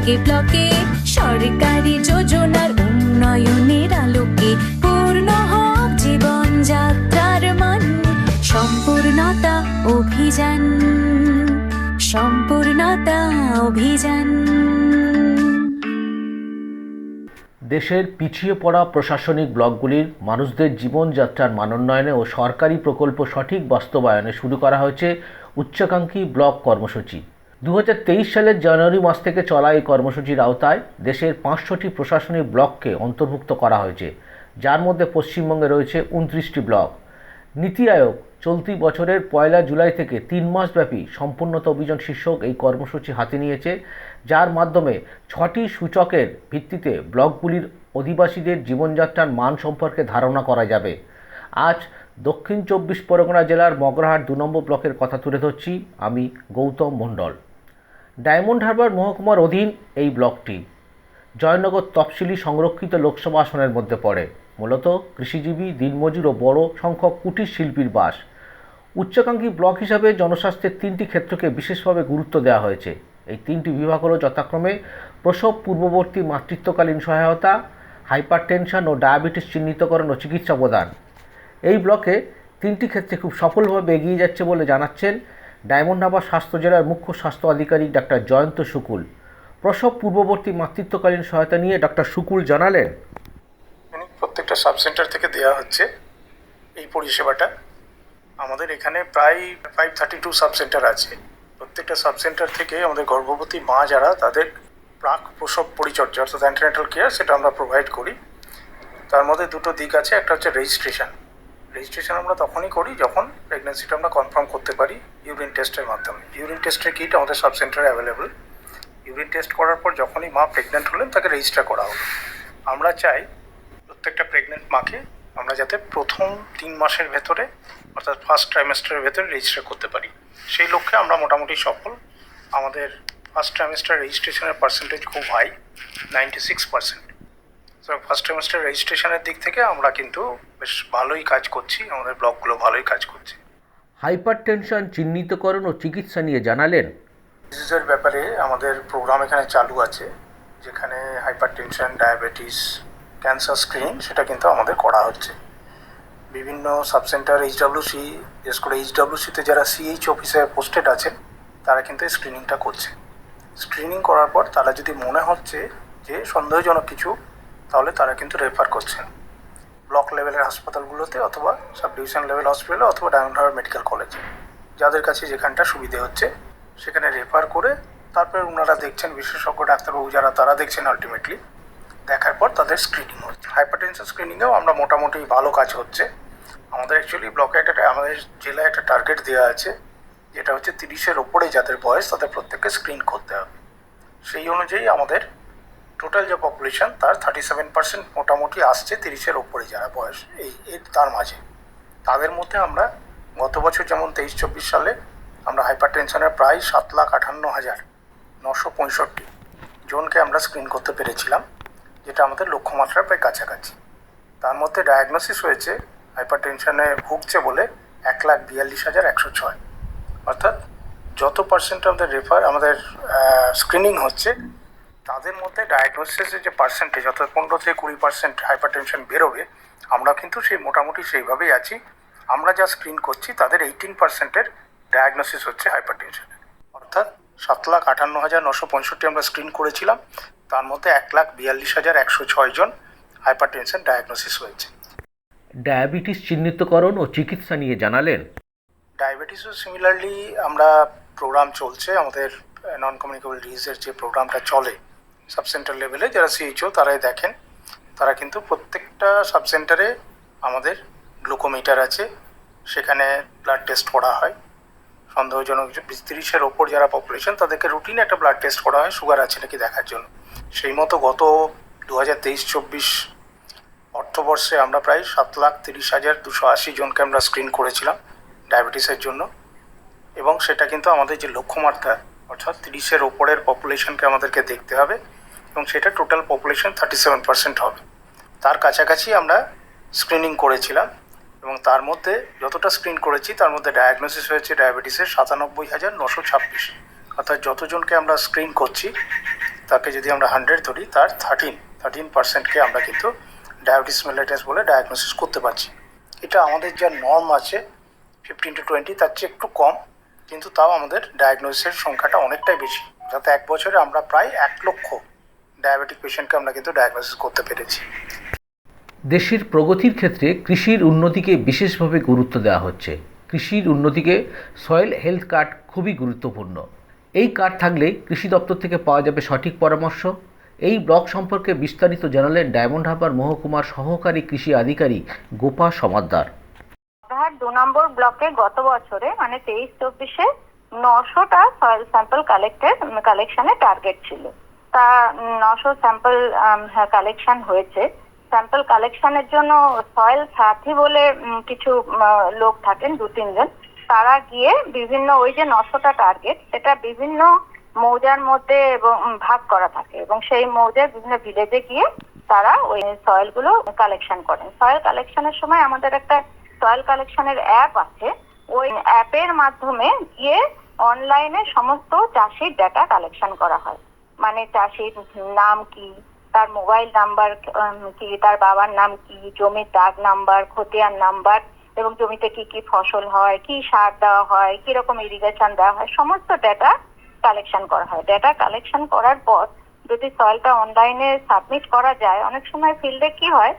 ব্লকে ব্লকে, সরকারি যোজনার উন্নয়নের আলোকে পূর্ণ হোক জীবন যাত্রার মান, সম্পূর্ণতা অভিযান সম্পূর্ণতা অভিযান। দেশের পিছিয়ে পড়া প্রশাসনিক ব্লকগুলির মানুষদের জীবনযাত্রার মানোন্নয়নে ও সরকারি প্রকল্প সঠিক বাস্তবায়নে শুরু করা হয়েছে উচ্চাকাঙ্ক্ষী ব্লক কর্মসূচি। দু হাজার তেইশ সালের জানুয়ারি মাস থেকে চলা এই কর্মসূচির আওতায় দেশের পাঁচশোটি প্রশাসনিক ব্লককে অন্তর্ভুক্ত করা হয়েছে, যার মধ্যে পশ্চিমবঙ্গে রয়েছে উনত্রিশটি ব্লক। নীতি আয়োগ চলতি বছরের পয়লা জুলাই থেকে তিন মাসব্যাপী সম্পূর্ণতা অভিযান শীর্ষক এই কর্মসূচি হাতে নিয়েছে, যার মাধ্যমে ছটি সূচকের ভিত্তিতে ব্লকগুলির অধিবাসীদের জীবনযাত্রার মান সম্পর্কে ধারণা করা যাবে। আজ দক্ষিণ চব্বিশ পরগনা জেলার মগরাহাট দু নম্বর ব্লকের কথা তুলে ধরছি, আমি গৌতম মণ্ডল। ডায়মন্ড হারবার মহকুমার অধীন এই ব্লকটি জয়নগর তফসিলি সংরক্ষিত লোকসভা আসনের মধ্যে পড়ে। মূলত কৃষিজীবী দিনমজুর ও বড় সংখ্যক কুটির শিল্পীর বাস। উচ্চাকাঙ্ক্ষী ব্লক হিসাবে জনস্বাস্থ্যের তিনটি ক্ষেত্রকে বিশেষভাবে গুরুত্ব দেওয়া হয়েছে। এই তিনটি বিভাগ হল যথাক্রমে প্রসব, পূর্ববর্তী মাতৃত্বকালীন সহায়তা, হাইপারটেনশন ও ডায়াবেটিস চিহ্নিতকরণ ও চিকিৎসা প্রদান। এই ব্লকে তিনটি ক্ষেত্রে খুব সফলভাবে এগিয়ে যাচ্ছে বলে জানাচ্ছেন ডায়মন্ড হারবার স্বাস্থ্য জেলার মুখ্য স্বাস্থ্য আধিকারিক ডাক্তার জয়ন্ত শুকুল। প্রসব পূর্ববর্তী মাতৃত্বকালীন সহায়তা নিয়ে ডাক্তার শুকুল জানালেন। প্রত্যেকটা সাব সেন্টার থেকে দেওয়া হচ্ছে এই পরিষেবাটা। আমাদের এখানে প্রায় five thirty two sub centre আছে। প্রত্যেকটা সাব সেন্টার থেকে আমাদের গর্ভবতী মা যারা, তাদের প্রাক প্রসব পরিচর্যা, অর্থাৎ অ্যান্টিনেটাল কেয়ার সেটা আমরা প্রোভাইড করি। তার মধ্যে দুটো দিক আছে, একটা হচ্ছে রেজিস্ট্রেশন রেজিস্ট্রেশন আমরা তখনই করি যখন প্রেগনেন্সিটা আমরা কনফার্ম করতে পারি ইউরিন টেস্টের মাধ্যমে। ইউরিন টেস্টের কিট আমাদের সাব সেন্টারে অ্যাভেলেবল ইউরিন টেস্ট করার পর যখনই মা প্রেগনেন্ট হলেন, তাকে রেজিস্টার করা হবে। আমরা চাই প্রত্যেকটা প্রেগনেন্ট মাকে আমরা যাতে প্রথম তিন মাসের ভেতরে, অর্থাৎ ফার্স্ট ট্রাইমেস্টারের ভেতরে রেজিস্টার করতে পারি। সেই লক্ষ্যে আমরা মোটামুটি সফল। আমাদের ফার্স্ট ট্রাইমেস্টার রেজিস্ট্রেশনের পার্সেন্টেজ খুব হাই নাইনটি সিক্স পার্সেন্ট তো ফার্স্ট সেমিস্টার রেজিস্ট্রেশনের দিক থেকে আমরা কিন্তু বেশ ভালোই কাজ করছি আমাদের ব্লকগুলো ভালোই কাজ করছে। হাইপারটেনশন চিহ্নিতকরণ ও চিকিৎসা নিয়ে জানালেন। ডিজিজের ব্যাপারে আমাদের প্রোগ্রাম এখানে চালু আছে যেখানে hypertension diabetes cancer screening সেটা কিন্তু আমাদের করা হচ্ছে। বিভিন্ন সাবসেন্টার এইচডাব্লিউসি বিশেষ করে এইচডাব্লিউসিতে যারা সিএইচ অফিসে পোস্টেড আছেন তারা কিন্তু এই স্ক্রিনিংটা করছে। স্ক্রিনিং করার পর তারা যদি মনে হচ্ছে যে সন্দেহজনক কিছু তাহলে তারা কিন্তু রেফার করছেন ব্লক লেভেলের হাসপাতালগুলোতে অথবা সাব ডিভিশন লেভেল হসপিটালে অথবা ডায়মন্ড হারবার মেডিকেল কলেজে যাদের কাছে যেখানটা সুবিধে হচ্ছে, সেখানে রেফার করে তারপরে ওনারা দেখছেন, বিশেষজ্ঞ, ডাক্তারবাবু যারা, তারা দেখছেন আলটিমেটলি দেখার পর তাদের স্ক্রিনিং হচ্ছে। হাইপারটেনশন স্ক্রিনিংয়েও আমরা মোটামুটি ভালো কাজ হচ্ছে। আমাদের অ্যাকচুয়ালি ব্লকে একটা আমাদের জেলায় একটা টার্গেট দেওয়া আছে, যেটা হচ্ছে তিরিশের ওপরে যাদের বয়স, তাদের প্রত্যেককে স্ক্রিন করতে হবে। সেই অনুযায়ী আমাদের টোটাল যে পপুলেশন তার থার্টি সেভেন পার্সেন্ট মোটামুটি আসছে তিরিশের ওপরে যারা বয়স, এই তার মাঝে। তাদের মধ্যে আমরা গত বছর যেমন তেইশ চব্বিশ সালে আমরা হাইপার টেনশনের প্রায় সাত লাখ আটান্ন হাজার নশো পঁয়ষট্টি জনকে আমরা স্ক্রিন করতে পেরেছিলাম, যেটা আমাদের লক্ষ্যমাত্রার প্রায় কাছাকাছি। তার মধ্যে ডায়াগনোসিস হয়েছে হাইপার টেনশনে ভুগছে বলে এক লাখ বিয়াল্লিশ হাজার একশো ছয়। অর্থাৎ যত পার্সেন্ট আমাদের রেফার আমাদের স্ক্রিনিং হচ্ছে তাদের মধ্যে ডায়াগনোসিসের যে পার্সেন্টেজ অর্থাৎ পনেরো থেকে কুড়ি পার্সেন্ট হাইপার টেনশন বেরোবে আমরা কিন্তু সেই মোটামুটি সেইভাবেই আছি। আমরা যা স্ক্রিন করছি তাদের এইটিন পার্সেন্টের ডায়াগনোসিস হচ্ছে হাইপার টেনশনের অর্থাৎ সাত লাখ আটান্ন হাজার নশো পঁয়ষট্টি আমরা স্ক্রিন করেছিলাম তার মধ্যে এক লাখ বিয়াল্লিশ হাজার একশো ছয় জন হাইপার টেনশন ডায়াগনোসিস হয়েছে। ডায়াবেটিস চিহ্নিতকরণ ও চিকিৎসা নিয়ে জানালেন। ডায়াবেটিসও সিমিলারলি আমরা প্রোগ্রাম চলছে আমাদের নন কমিউনিকেবল ডিজিজের যে প্রোগ্রামটা চলে সাব সেন্টার লেভেলে যারা সিএইচও তারাই দেখেন। তারা কিন্তু প্রত্যেকটা সাব সেন্টারে আমাদের গ্লুকোমিটার আছে। সেখানে ব্লাড টেস্ট করা হয়। সন্দেহজনক তিরিশের ওপর যারা পপুলেশন তাদেরকে রুটিন একটা ব্লাড টেস্ট করা হয় সুগার আছে নাকি দেখার জন্য। সেই মতো গত দু হাজার তেইশ চব্বিশ অর্থবর্ষে আমরা প্রায় সাত লাখ তিরিশ হাজার দুশো আশি জনকে আমরা স্ক্রিন করেছিলাম ডায়াবেটিসের জন্য। এবং সেটা কিন্তু আমাদের যে লক্ষ্যমাত্রা, অর্থাৎ তিরিশের ওপরের পপুলেশনকে আমাদেরকে দেখতে হবে। এবং সেটা total population thirty seven percent হবে। তার কাছাকাছি আমরা স্ক্রিনিং করেছিলাম এবং তার মধ্যে যতটা স্ক্রিন করেছি, তার মধ্যে ডায়াগনোসিস হয়েছে ডায়াবেটিসের সাতানব্বই হাজার নশো ছাব্বিশ। অর্থাৎ যতজনকে আমরা স্ক্রিন করছি, তাকে যদি আমরা হান্ড্রেড ধরি, তার থার্টিন থার্টিন পার্সেন্টকে আমরা কিন্তু ডায়াবেটিস মেলাইটাস বলে ডায়াগনোসিস করতে পারছি। এটা আমাদের যা নর্ম আছে ফিফটিন টু টোয়েন্টি তার চেয়ে একটু কম, কিন্তু তাও আমাদের ডায়াগনোসিসের সংখ্যাটা অনেকটাই বেশি। যাতে এক বছরে আমরা প্রায় এক লক্ষ ডায়াবেটিক পেশেন্টকে আমরা কিন্তু ডায়াগনোসিস করতে পেরেছি। দেশের প্রগতির ক্ষেত্রে কৃষির উন্নতিকে বিশেষভাবে গুরুত্ব দেওয়া হচ্ছে। কৃষির উন্নতিকে সয়েল হেলথ কার্ড খুবই গুরুত্বপূর্ণ। এই কার্ড থাকলে কৃষি দপ্তর থেকে পাওয়া যাবে সঠিক পরামর্শ। এই ব্লক সম্পর্কে বিস্তারিত জানালেন ডায়মন্ড হারবার মহকুমার সহকারী কৃষি আধিকারিক গোপা সমাদ্দার। বাবুরহাট দু নম্বর ব্লকে গত বছরে মানে তেইশ চব্বিশে নশোটা সয়েল স্যাম্পল কালেক্টেড কালেকশনের টার্গেট ছিল। তা নশো স্যাম্পল কালেকশন হয়েছে। স্যাম্পল কালেকশনের জন্য সয়েল সাথী বলে কিছু লোক থাকেন, দু, তিনজন। তারা গিয়ে বিভিন্ন ওই যে নশোটা টার্গেট সেটা বিভিন্ন মৌজার মধ্যে এবং ভাগ করা থাকে। এবং সেই মৌজার বিভিন্ন ভিলেজে গিয়ে তারা ওই সয়েলগুলো কালেকশন করেন। সয়েল কালেকশনের সময় আমাদের একটা সয়েল কালেকশনের অ্যাপ আছে। ওই অ্যাপের মাধ্যমে গিয়ে অনলাইনে সমস্ত চাষির ডাটা কালেকশন করা হয়। মানে চাষির নাম কি? তার মোবাইল নাম্বার কি? তার বাবার নাম কি? জমির দাগ নাম্বার খতিয়ান নাম্বার এবং জমিতে কি কি ফসল হয়? কি সার দেওয়া হয়? কি রকম ইরিগেশন দেওয়া হয়? সমস্ত ডেটা কালেকশন করা হয়। ডেটা কালেকশন করার পর যদি সয়েলটা অনলাইনে সাবমিট করা যায়, অনেক সময় ফিল্ডে কি হয়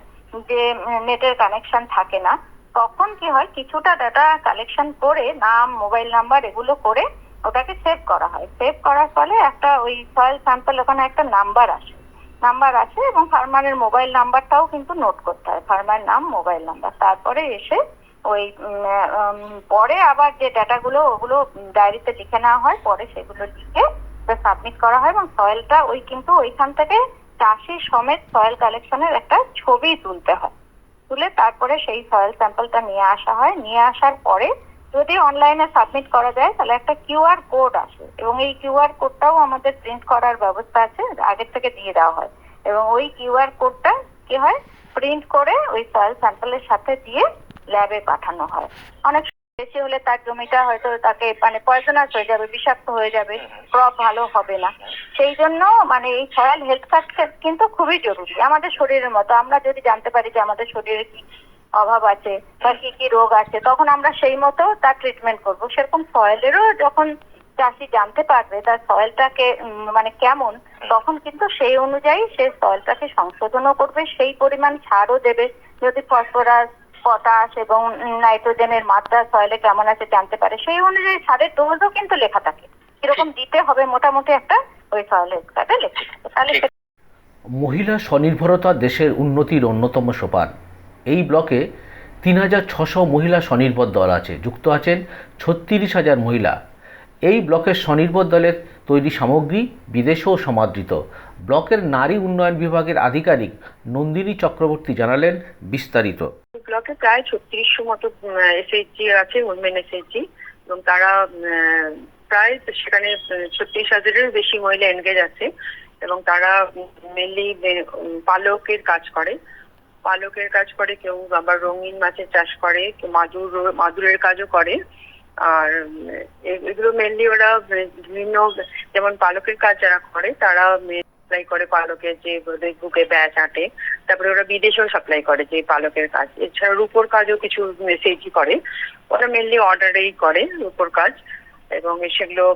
যে নেটের কানেকশন থাকে না, তখন কি হয়, কিছুটা ডাটা কালেকশন করে, নাম মোবাইল নাম্বার এগুলো করে ওটাকে সেভ করা হয়। সেভ করার ফলে একটা ওই সয়েল স্যাম্পল ওখানে একটা নাম্বার আসে। নাম্বার আছে এবং ফার্মারের মোবাইল নাম্বারটাও কিন্তু নোট করতে হয়। ফার্মার নাম মোবাইল নাম্বার তারপরে এসে ওই পরে আবার যে ডাটাগুলো ওগুলো ডায়েরিতে লিখে নেওয়া হয়, পরে সেগুলো লিখে সাবমিট করা হয় এবং সয়েলটা ওই কিন্তু ওইখান থেকে চাষি সমেত সয়েল কালেকশনের একটা ছবি তুলতে হয়। তুলে তারপরে সেই সয়েল স্যাম্পলটা নিয়ে আসা হয়। নিয়ে আসার পরে যদি অনলাইনে সাবমিট করা যায় তাহলে একটা কিউআর কোড আসে এবং এই কিউআর কোডটাও আমাদের প্রিন্ট করার ব্যবস্থা আছে আগের থেকে দিয়ে দেওয়া হয়। এবং ওই কিউআর কোডটা কি হয়? প্রিন্ট করে ওই সয়েল স্যাম্পলের সাথে দিয়ে ল্যাবে পাঠানো হয়। অনেক বেশি হলে তার জমিটা হয়তো তাকে মানে পয়জনাস হয়ে যাবে বিষাক্ত হয়ে যাবে ক্রপ ভালো হবে না। সেই জন্য মানে এই সয়েল হেলথ কার্ড কিন্তু খুবই জরুরি। আমাদের শরীরের মতো। আমরা যদি জানতে পারি যে আমাদের শরীরে কি অভাব আছে বা কি কি রোগ আছে তখন আমরা সেই মতো তার ট্রিটমেন্ট করব। সেরকম সয়েলেরও যখন চাষি জানতে পারবে তার সয়েলটাকে মানে কেমন তখন কিন্তু সেই অনুযায়ী সে সয়েলটাকে সংশোধনও করবে সেই পরিমাণ সারও দেবে। যদি ফসফরাস পটাশ এবং নাইট্রোজেনের মাত্রা সয়েলে কেমন আছে জানতে পারে সেই অনুযায়ী সারের ডোজও কিন্তু লেখা থাকে। কীরকম দিতে হবে মোটামুটি একটা ওই সয়েলের কার্ডে লেখা থাকে। তাহলে মহিলা স্বনির্ভরতা দেশের উন্নতির অন্যতম সোপান। এই ব্লকে তিন হাজার ছশো মহিলা স্বনির্ভর দল আছে, যুক্ত আছেন ছত্রিশ হাজার মহিলা। এই ব্লকের স্বনির্ভর দলের তৈরি সামগ্রী বিদেশেও সমাদৃত। ব্লকের নারী উন্নয়ন বিভাগের আধিকারিক নন্দিনী চক্রবর্তী জানালেন বিস্তারিত। ব্লকে প্রায় ছত্রিশশো মতো এসএইচজি আছে উইমেন এসএইচজি এবং তারা প্রায় সেখানে ছত্রিশ হাজারের বেশি মহিলা এনগেজ আছে, এবং তারা মেনলি পালকের কাজ করে। পালকের কাজ করে, কেউ আবার রঙিন মাছের চাষ করে, কেউ মাদুর মাদুরের কাজও করে। আর এগুলো মেনলি ওরা বিভিন্ন, যেমন পালকের কাজ যারা করে, তারা সাপ্লাই করে পালকের যে বুকে ব্যাচ আটে। তারপরে ওরা বিদেশেও সাপ্লাই করে যে পালকের কাজ। এছাড়া রূপোর কাজও কিছু মেসেজই করে। ওরা মেনলি অর্ডারেই করে রূপোর কাজ। এবং সেগুলো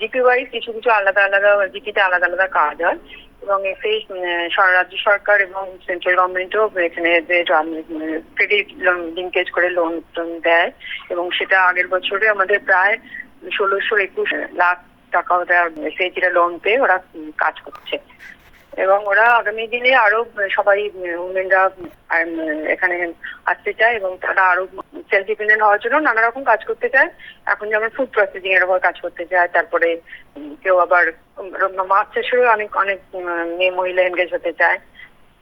জিপি ওয়াইজ কিছু কিছু আলাদা আলাদা জিপিতে আলাদা আলাদা কাজ হয়। এবং এতে রাজ্য সরকার এবং সেন্ট্রাল গভর্নমেন্টও এখানে যে ক্রেডিট লিঙ্কেজ করে লোন দেয় এবং সেটা আগের বছরে আমাদের প্রায় ষোলোশো একুশ লাখ টাকা ওরা লোন পেয়ে ওরা কাজ করছে। এবং ওরা আগামী দিনে আরও সবাই উমেনরা এখানে আসতে চায় এবং তারা আরও সেলফ ডিপেন্ডেন্ট হওয়ার জন্য নানা রকম কাজ করতে চায়। এখন যেমন ফুড প্রসেসিং এর উপর কাজ করতে চায়, তারপরে কেউ আবার মাছ চাষেরও অনেক অনেক মেয়ে মহিলা এনগেজ হতে চায়।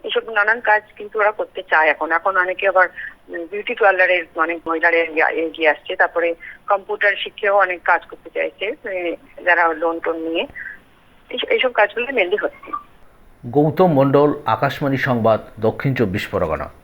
এসব নানান কাজ কিন্তু ওরা করতে চায় এখন। এখন অনেকে আবার বিউটি পার্লারের অনেক মহিলারা এগিয়ে- আসছে। তারপরে কম্পিউটার শিখেও অনেক কাজ করতে চাইছে যারা লোন টোন নিয়ে এইসব কাজগুলো মেনলি হচ্ছে। গৌতম মণ্ডল আকাশবাণী সংবাদ দক্ষিণ চব্বিশ পরগনা।